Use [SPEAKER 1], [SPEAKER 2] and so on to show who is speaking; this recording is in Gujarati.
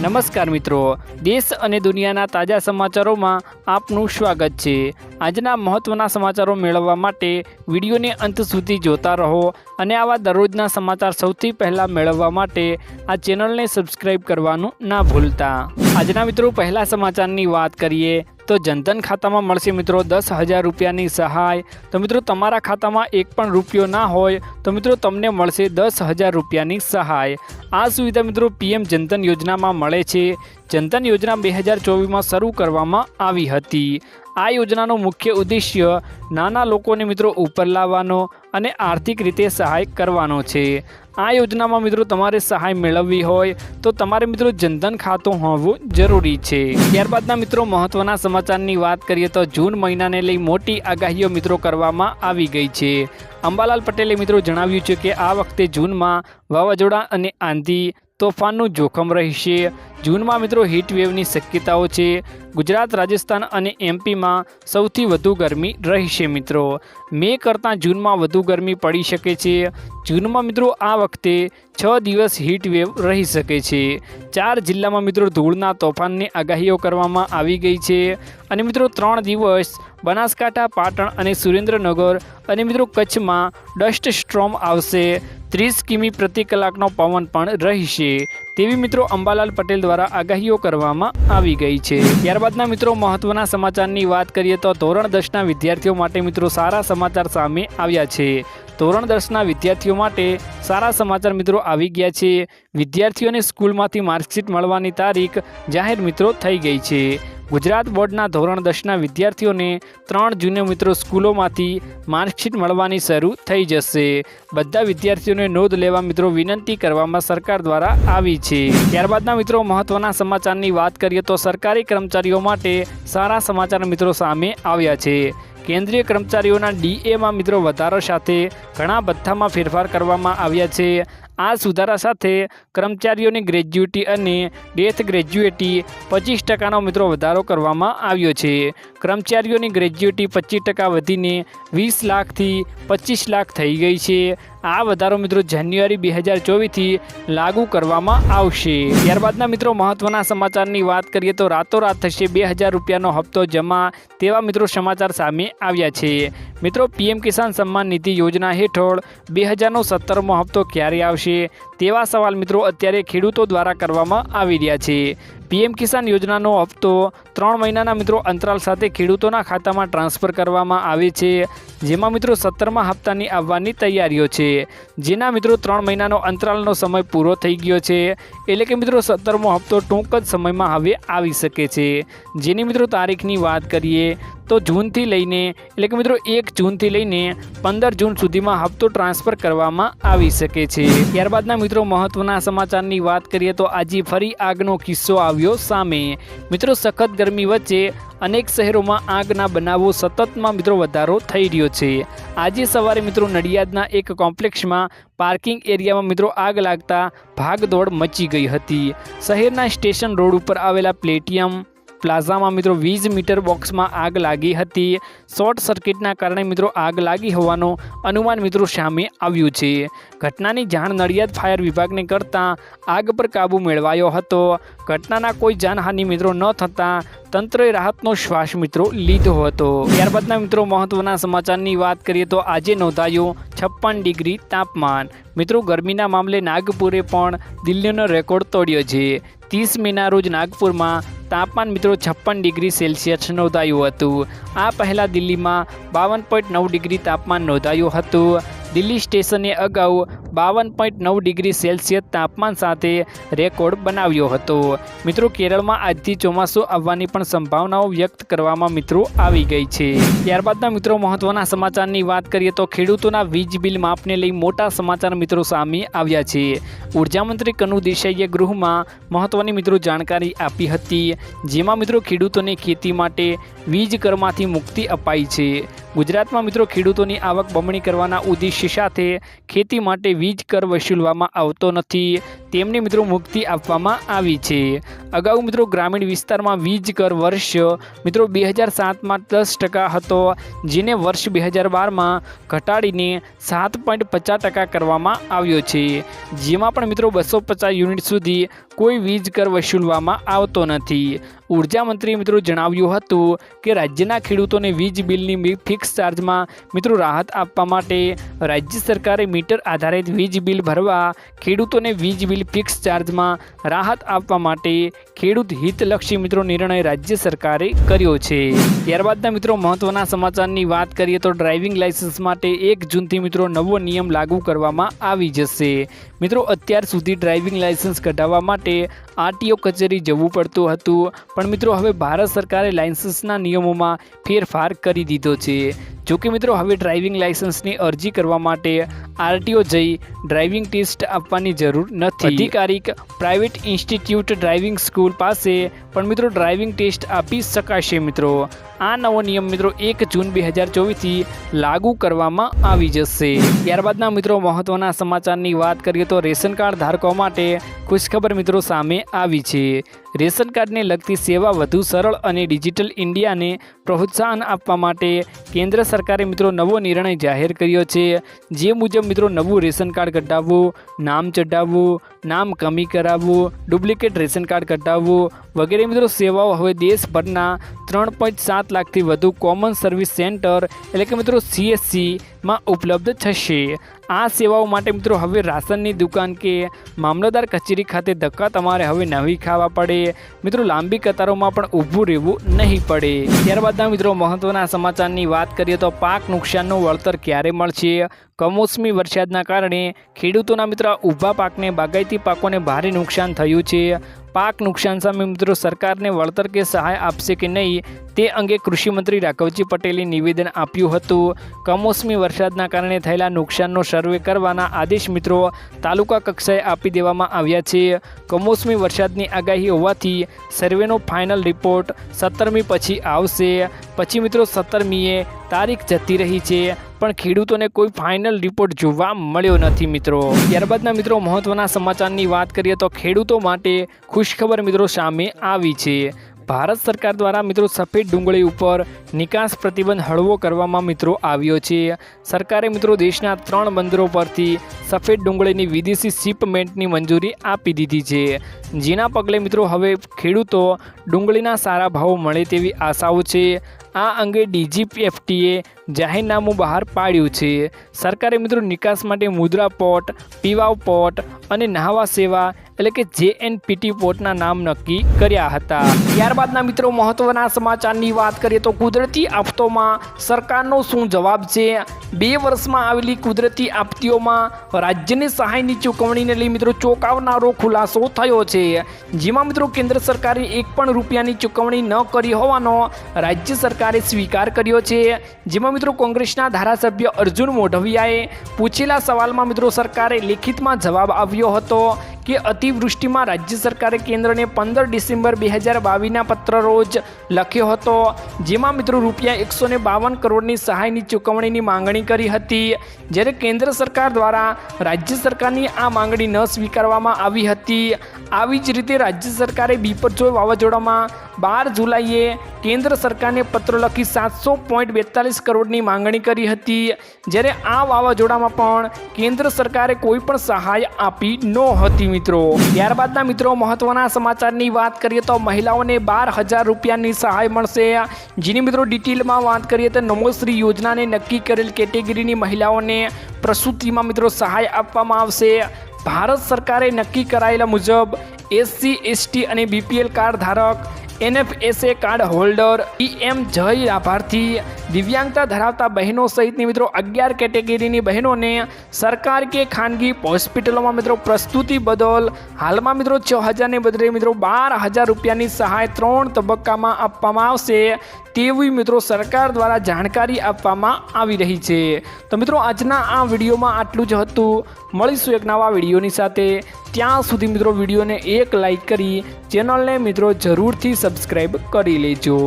[SPEAKER 1] નમસ્કાર મિત્રો. દેશ અને દુનિયાના તાજા સમાચારોમાં આપનું સ્વાગત છે. આજના મહત્ત્વના સમાચારો મેળવવા માટે વિડીયોને અંત સુધી જોતા રહો અને આવા દરરોજના સમાચાર સૌથી પહેલાં મેળવવા માટે આ ચેનલને સબસ્ક્રાઈબ કરવાનું ના ભૂલતા. આજના મિત્રો પહેલા સમાચારની વાત કરીએ. તો જનધન ખાતામાં મળશે મિત્રો દસ હજાર રૂપિયાની સહાય. તો મિત્રો તમારા ખાતામાં એક પણ રૂપિયો ના હોય તો મિત્રો તમને મળશે દસ હજાર રૂપિયાની સહાય. આ સુવિધા મિત્રો પીએમ જનધન યોજનામાં મળે છે. જનધન યોજના બે હજાર ચોવીસમાં શરૂ કરવામાં આવી હતી. આ યોજનાનો મુખ્ય ઉદ્દેશ્ય નાના લોકોને મિત્રો ઉપર લાવવાનો અને આર્થિક રીતે સહાય કરવાનો છે. આ યોજનામાં મિત્રો તમારે સહાય મેળવવી હોય તો તમારે મિત્રો જનધન ખાતું હોવું જરૂરી છે. ત્યારબાદના મિત્રો મહત્વના સમાચારની વાત કરીએ તો જૂન મહિનાને લઈ મોટી આગાહીઓ મિત્રો કરવામાં આવી ગઈ છે. અંબાલાલ પટેલે મિત્રો જણાવ્યું છે કે આ વખતે જૂનમાં વાવાઝોડા અને આંધી તોફાનનું જોખમ રહેશે. જૂનમાં મિત્રો વેવની શક્યતાઓ છે. ગુજરાત, રાજસ્થાન અને એમપીમાં સૌથી વધુ ગરમી રહેશે મિત્રો. મે કરતાં જૂનમાં વધુ ગરમી પડી શકે છે. જૂનમાં મિત્રો આ વખતે છ દિવસ વેવ રહી શકે છે. ચાર જિલ્લામાં મિત્રો ધૂળના તોફાનની આગાહીઓ કરવામાં આવી ગઈ છે. અને મિત્રો ત્રણ દિવસ બનાસકાંઠા, પાટણ અને સુરેન્દ્રનગર અને મિત્રો કચ્છમાં ડસ્ટ સ્ટ્રોમ આવશે. ત્રીસ કિમી પ્રતિ કલાકનો પવન પણ રહેશે. તેવી મિત્રો અંબાલાલ પટેલ દ્વારા આગાહીઓ કરવામાં આવી ગઈ છે. ત્યારબાદના મિત્રો મહત્વના સમાચારની વાત કરીએ તો ધોરણ દસના વિદ્યાર્થીઓ માટે મિત્રો સારા સમાચાર સામે આવ્યા છે. ધોરણ દસના વિદ્યાર્થીઓ માટે સારા સમાચાર મિત્રો આવી ગયા છે. વિદ્યાર્થીઓને સ્કૂલમાંથી માર્કશીટ મળવાની તારીખ જાહેર મિત્રો થઈ ગઈ છે. ગુજરાત બોર્ડના ધોરણ દસના વિદ્યાર્થીઓને ત્રણ જૂને મિત્રો સ્કૂલોમાંથી માર્કશીટ મળવાની શરૂ થઈ જશે. બધા વિદ્યાર્થીઓને નોંધ લેવા મિત્રો વિનંતી કરવામાં સરકાર દ્વારા આવી છે. ત્યારબાદના મિત્રો મહત્વના સમાચારની વાત કરીએ તો સરકારી કર્મચારીઓ માટે સારા સમાચાર મિત્રો સામે આવ્યા છે. કેન્દ્રીય કર્મચારીઓના ડીએમાં મિત્રો વધારો સાથે ઘણા ભથ્થામાં ફેરફાર કરવામાં આવ્યા છે. આ સુધારા સાથે કર્મચારીઓની ગ્રેજ્યુટી અને ડેથ ગ્રેજ્યુએટી પચીસ ટકાનો મિત્રો વધારો કરવામાં આવ્યો છે. કર્મચારીઓની ગ્રેજ્યુટી પચીસ ટકા વધીને વીસ લાખથી પચીસ લાખ થઈ ગઈ છે. આ વધારો મિત્રો જાન્યુઆરી બે હજાર ચોવીસથી લાગુ કરવામાં આવશે. ત્યારબાદના મિત્રો મહત્વના સમાચારની વાત કરીએ તો રાતોરાત થશે બે હજાર રૂપિયાનો હપ્તો જમા તેવા મિત્રો સમાચાર સામે આવ્યા છે. મિત્રો, પીએમ કિસાન સન્માન નિધિ યોજના હેઠળ બે હજારનો સત્તરમો હપ્તો ક્યારે આવશે તેવા સવાલ મિત્રો અત્યારે ખેડૂતો દ્વારા કરવામાં આવી રહ્યા છે. પીએમ કિસાન યોજનાનો હપ્તો ત્રણ મહિનાના મિત્રો અંતરાલ સાથે ખેડૂતોના ખાતામાં ટ્રાન્સફર કરવામાં આવે છે. જેમાં મિત્રો સત્તરમા હપ્તાની આવવાની તૈયારીઓ છે. જેના મિત્રો ત્રણ મહિનાનો અંતરાલનો સમય પૂરો થઈ ગયો છે. એટલે કે મિત્રો સત્તરમો હપ્તો ટૂંક જ સમયમાં હવે આવી શકે છે. જેની મિત્રો તારીખની વાત કરીએ તો જૂનથી લઈને, એટલે કે મિત્રો એક જૂનથી લઈને પંદર જૂન સુધીમાં હપ્તો ટ્રાન્સફર કરવામાં આવી શકે છે. ત્યારબાદના મિત્રો મહત્વના સમાચારની વાત કરીએ તો આજે ફરી આગનો કિસ્સો આવ્યો સામે. મિત્રો, સખત ગરમી વચ્ચે અનેક શહેરોમાં આગના બનાવો સતતમાં મિત્રો વધારો થઈ રહ્યો છે. આજે સવારે મિત્રો નડિયાદના એક કોમ્પ્લેક્ષમાં પાર્કિંગ એરિયામાં મિત્રો આગ લાગતા ભાગદોડ મચી ગઈ હતી. શહેરના સ્ટેશન રોડ ઉપર આવેલા પ્લેટિયમ પ્લાઝામાં મિત્રો વીજ મીટર બોક્સમાં આગ લાગી હતી. શોર્ટ સર્કિટના કારણે મિત્રો આગ લાગી હોવાનું અનુમાન મિત્રો સામે આવ્યું છે. ઘટનાની જાણ નડિયાદ ફાયર વિભાગને કરતાં આગ પર કાબૂ મેળવાયો હતો. ઘટનાના કોઈ જાનહાનિ મિત્રો ન થતાં તંત્રએ રાહતનો શ્વાસ મિત્રો લીધો હતો. ત્યારબાદના મિત્રો મહત્વના સમાચારની વાત કરીએ તો આજે નોંધાયું છપ્પન ડિગ્રી તાપમાન. મિત્રો ગરમીના મામલે નાગપુરે પણ દિલ્હીનો રેકોર્ડ તોડ્યો છે. ત્રીસ મેના રોજ નાગપુરમાં તાપમાન મિત્રો છપ્પન ડિગ્રી સેલ્સિયસ નોંધાયું હતું. આ પહેલાં દિલ્હીમાં બાવન પોઈન્ટ નવ ડિગ્રી તાપમાન નોંધાયું હતું. દિલ્હી સ્ટેશને અગાઉ બાવન પોઈન્ટ નવ ડિગ્રી સેલ્સિયસ તાપમાન સાથે રેકોર્ડ બનાવ્યો હતો. મિત્રો, કેરળમાં આજથી ચોમાસું આવવાની પણ સંભાવનાઓ વ્યક્ત કરવામાં મિત્રો આવી ગઈ છે. ત્યારબાદના મિત્રો, મહત્વના સમાચારની વાત કરીએ તો ખેડૂતોના વીજ બિલ માપને લઈ મોટા સમાચાર મિત્રો સામે આવ્યા છે. ઉર્જામંત્રી કનુ દેસાઈએ ગૃહમાં મહત્વની મિત્રો જાણકારી આપી હતી, જેમાં મિત્રો ખેડૂતોને ખેતી માટે વીજ કરમાંથી મુક્તિ અપાઈ છે. ગુજરાતમાં મિત્રો ખેડૂતોની આવક બમણી કરવાના ઉદ્દેશ્ય સાથે ખેતી માટે વીજ કર વસૂલવામાં આવતો નથી. તેમને મિત્રો મુક્તિ આપવામાં આવી છે. અગાઉ મિત્રો ગ્રામીણ વિસ્તારમાં વીજ કર વર્ષ મિત્રો બે હજાર સાતમાં દસ ટકા હતો, જેને વર્ષ બે હજાર બારમાં ઘટાડીને સાત પોઈન્ટ પચાસ ટકા કરવામાં આવ્યો છે. જેમાં પણ મિત્રો બસો પચાસ યુનિટ સુધી કોઈ વીજ કર વસૂલવામાં આવતો નથી. ઊર્જા મંત્રીએ મિત્રો જણાવ્યું હતું કે રાજ્યના ખેડૂતોને વીજ બિલની ફિક્સ ચાર્જમાં મિત્રો રાહત આપવા માટે રાજ્ય સરકારે મીટર આધારિત વીજ બિલ ભરવા ખેડૂતોને વીજ બિલ ફિક્સ ચાર્જમાં રાહત આપવા માટે ખેડૂત હિતલક્ષી મિત્રો નિર્ણય રાજ્ય સરકારે કર્યો છે. ત્યારબાદના મિત્રો મહત્વના સમાચારની વાત કરીએ તો ડ્રાઇવિંગ લાયસન્સ માટે એક જૂનથી મિત્રો નવો નિયમ લાગુ કરવામાં આવી જશે. મિત્રો, અત્યાર સુધી ડ્રાઇવિંગ લાયસન્સ કઢાવવા માટે આરટીઓ કચેરી જવું પડતું હતું, પણ મિત્રો હવે ભારત સરકારે લાયસન્સના નિયમોમાં ફેરફાર કરી દીધો છે. જોકે મિત્રો હવે ડ્રાઇવિંગ લાયસન્સની અરજી કરવા માટે આરટીઓ જઈ ડ્રાઇવિંગ ટેસ્ટ આપવાની જરૂર નથી. અધિકારિક પ્રાઇવેટ ઇન્સ્ટિટ્યૂટ ડ્રાઇવિંગ સ્કૂલ પાસે પણ મિત્રો ડ્રાઇવિંગ ટેસ્ટ આપી શકાશે મિત્રો. આ નવો નિયમ મિત્રો એક જૂન બે હજાર ચોવીસથી લાગુ કરવામાં આવી જશે. ત્યારબાદના મિત્રો મહત્વના સમાચારની વાત કરીએ તો રેશન કાર્ડ ધારકો માટે ખુશખબર મિત્રો સામે આવી છે. રેશન કાર્ડને લગતી સેવા વધુ સરળ અને ડિજિટલ ઇન્ડિયાને પ્રોત્સાહન આપવા માટે કેન્દ્ર સરકારે મિત્રો નવો નિર્ણય જાહેર કર્યો છે. જે મુજબ મિત્રો નવું રેશન કાર્ડ કઢાવવું, નામ ચઢાવવું નામ કમી કરાવવું, ડુપ્લિકેટ રેશન કાર્ડ કઢાવવું વગેરે મિત્રો સેવાઓ હવે દેશભરના ત્રણ પોઈન્ટ સાત લાખથી વધુ કોમન સર્વિસ સેન્ટર એટલે કે મિત્રો સીએસસીમાં ઉપલબ્ધ થશે. આ સેવાઓ માટે મિત્રો હવે રાશનની દુકાન કે મામલતદાર કચેરી ખાતે ધક્કા તમારે હવે નવી ખાવા પડે. મિત્રો, લાંબી કતારોમાં પણ ઊભું રહેવું નહીં પડે. ત્યારબાદના મિત્રો, મહત્વના સમાચારની વાત કરીએ તો પાક નુકસાનનું વળતર ક્યારે મળશે? કમોસમી વરસાદના કારણે ખેડૂતોના મિત્રો, ઊભા પાકને બાગાયતી પાકોને ભારે નુકસાન થયું છે. પાક નુકસાન સામે મિત્રો સરકારને વળતર કે સહાય આપશે કે નહીં, તે અંગે કૃષિમંત્રી રાઘવજી પટેલે નિવેદન આપ્યું હતું. કમોસમી વરસાદના કારણે થયેલા નુકસાનનો સર્વે કરવાના આદેશ મિત્રો તાલુકા કક્ષાએ આપી દેવામાં આવ્યા છે. કમોસમી વરસાદની આગાહી હોવાથી સર્વેનો ફાઇનલ રિપોર્ટ સત્તરમી પછી આવશે. પછી મિત્રો સત્તરમીએ તારીખ જતી રહી છે. પણ ખેડૂતોને કોઈ ફાઇનલ રિપોર્ટ જોવા મળ્યો નથી, મિત્રો. ત્યારબાદના મિત્રો, મહત્વના સમાચારની વાત કરીએ તો ખેડૂતો માટે ખુશખબર મિત્રો સામે આવી છે. ભારત સરકાર દ્વારા મિત્રો સફેદ ડુંગળી ઉપર નિકાસ પ્રતિબંધ હળવો કરવામાં મિત્રો આવ્યો છે. સરકારે મિત્રો દેશના ત્રણ બંદરો પરથી સફેદ ડુંગળીની વિદેશી શિપમેન્ટની મંજૂરી આપી દીધી છે. જેના પગલે મિત્રો હવે ખેડૂતો ડુંગળીના સારા ભાવો મળે તેવી આશાઓ છે. આ અંગે ડીજીપીએફટીએ જાહેરનામું બહાર પાડ્યું છે. સરકારે મિત્રો નિકાસ માટે મુદ્રા પોટ પીવાવ પોટ અને નહાવા સેવા એટલે કે જે એન પીટી પોર્ટના નામ નક્કી કર્યા હતા. ત્યારબાદના મિત્રો, મહત્વના સમાચારની વાત કરીએ તો કુદરતી આફતોમાં સરકારનો શું જવાબ છે? બે વર્ષમાં આવેલી કુદરતી આપત્તિઓમાં રાજ્યની સહાયની ચૂકવણીને લઈ મિત્રો ચોંકાવનારો ખુલાસો થયો છે. જેમાં મિત્રો કેન્દ્ર સરકારે એક પણ રૂપિયાની ચૂકવણી ન કરી હોવાનો રાજ્ય સરકારે સ્વીકાર કર્યો છે. જેમાં મિત્રો કોંગ્રેસના ધારાસભ્ય અર્જુન મોઢવિયાએ પૂછેલા સવાલમાં મિત્રો સરકારે લેખિતમાં જવાબ આવ્યો હતો કે અતિવૃષ્ટિમાં રાજ્ય સરકારે કેન્દ્રને પંદર ડિસેમ્બર બે હજાર બાવીસના પત્ર રોજ લખ્યો હતો. જેમાં મિત્રો રૂપિયા એકસો ને બાવન કરોડની સહાયની ચૂકવણીની માંગણી કરી હતી. જ્યારે કેન્દ્ર સરકાર દ્વારા રાજ્ય સરકારની આ માંગણી ન સ્વીકારવામાં આવી હતી. આવી જ રીતે રાજ્ય સરકારે બીપરજોય વાવાઝોડામાં બાર જુલાઈએ કેન્દ્ર સરકારને પત્ર લખી સાતસો પોઈન્ટ બેતાલીસ કરોડની માંગણી કરી હતી. જ્યારે આ વાવાઝોડામાં પણ કેન્દ્ર સરકારે કોઈ પણ સહાય આપી નહોતી મિત્રો. ત્યારબાદના મિત્રો, મહત્વના સમાચારની વાત કરીએ તો મહિલાઓને બાર હજાર રૂપિયાની સહાય મળશે. જેની મિત્રો ડિટેલમાં વાત કરીએ તો નમોશ્રી યોજનાને નક્કી કરેલ કેટેગરીની મહિલાઓને પ્રસૂતિમાં મિત્રો સહાય આપવામાં આવશે. ભારત સરકારે નક્કી કરાયેલા મુજબ એસસી, એસટી અને બીપીએલ કાર્ડ ધારક NFSA card holder, PM Jay લાભાર્થી. દિવ્યાંગતા ધરાવતા બહેનો સહિતની મિત્રો અગિયાર કેટેગરીની બહેનોને સરકાર કે ખાનગી હોસ્પિટલોમાં મિત્રો પ્રસ્તુતિ બદલ હાલમાં મિત્રો છ હજારને બદલે મિત્રો બાર હજાર રૂપિયાની સહાય ત્રણ તબક્કામાં આપવામાં આવશે. તેવી મિત્રો સરકાર દ્વારા જાણકારી આપવામાં આવી રહી છે. તો મિત્રો આજના આ વિડીયોમાં આટલું જ હતું. મળીશું એક નવા વિડીયોની સાથે. ત્યાં સુધી મિત્રો વિડીયોને એક લાઈક કરી, ચેનલને મિત્રો જરૂરથી સબસ્ક્રાઈબ કરી લેજો.